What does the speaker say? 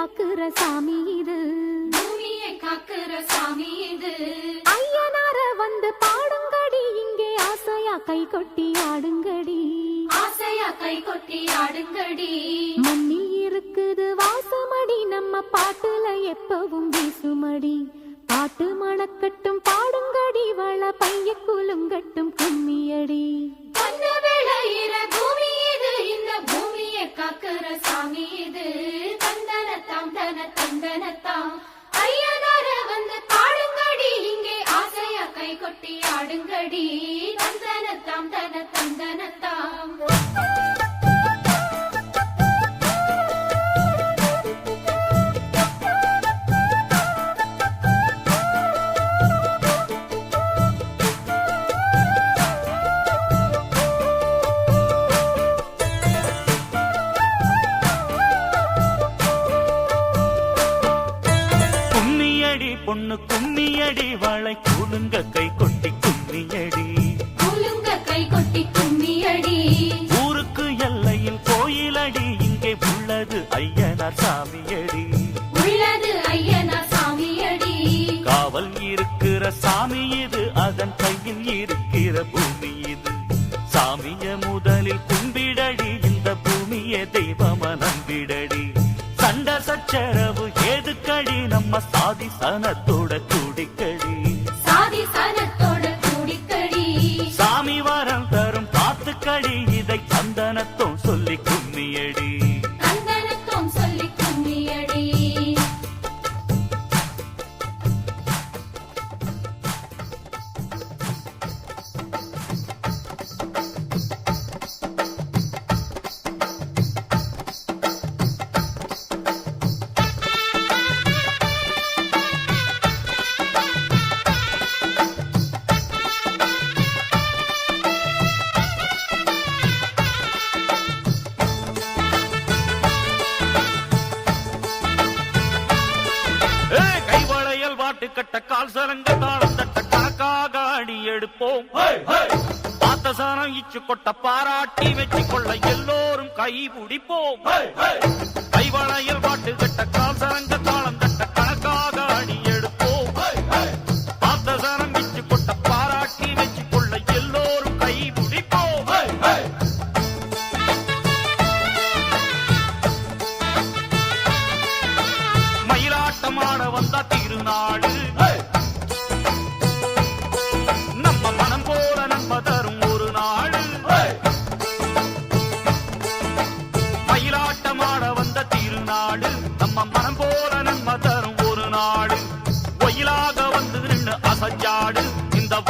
சாமி இது. பூமியை காக்குற சாமி இது. ஐயனார வந்து பாடுங்கடி இங்கே ஆசையா கை கொட்டி ஆடுங்கடி. ஆசையா கை கொட்டி ஆடுங்கடி. மண்ணில் இருக்குது வாசமடி நம்ம பாட்டுல எப்பவும் வீசுமடி. பாட்டு மணக்கட்டும் பாடுங்கடி வள பைய குலுங்கட்டும் கும்மியடி. தந்தனத்தாம் தந்தனத்தாம் ஐயனார வந்து பாடுங்கடி இங்கே ஆசையா கை கொட்டி ஆடுங்கடி. தந்தனத்தாம் தன தந்தனத்தாம் பொண்ணு கும்மியடி வாழை கூலுங்க கை கொட்டி கும்மியடி. குலுங்க கை கொட்டி கும்மியடி. ஊருக்கு எல்லையில் கோயிலடி இங்கே உள்ளது ஐயனார் சாமியடி. உள்ளது ஐயனா சாமியடி. காவல் இருக்கிற சாமி இது அதன் கையில் இருக்கிற பூமி இது. சாமிய முதலில் கும்பிடடி இந்த பூமிய தெய்வம நம்பிடடி. சண்ட சச்சரவு ஏதுக்கடி நம்ம சாதி சனத்தோட குடிக்கடி. சாதி சனத்தோட கூடிக்கடி. சாமி வரம் தரும் பாத்துக்கடி வாட்டு கட்ட கால் சலங்க தாளம் தட்ட கணக்காக அடி எடுப்போம் பார்த்த சாரம் இச்சு கொட்ட பாராட்டி வச்சு கொள்ள எல்லோரும் கை பிடிப்போம் கைவளையல் வாட்டு கட்ட கால் சலங்க மயிலாட்டமாட வந்தா திருநாடு. நம்ம மனம் போல நன்மை தரும் ஒரு நாடு. மயிலாட்டமாட வந்த திருநாடு. நம்ம மனம் போல நன்மை தரும் ஒரு நாடு. ஒயிலாக வந்து நின்று அசஞ்சாடு. இந்த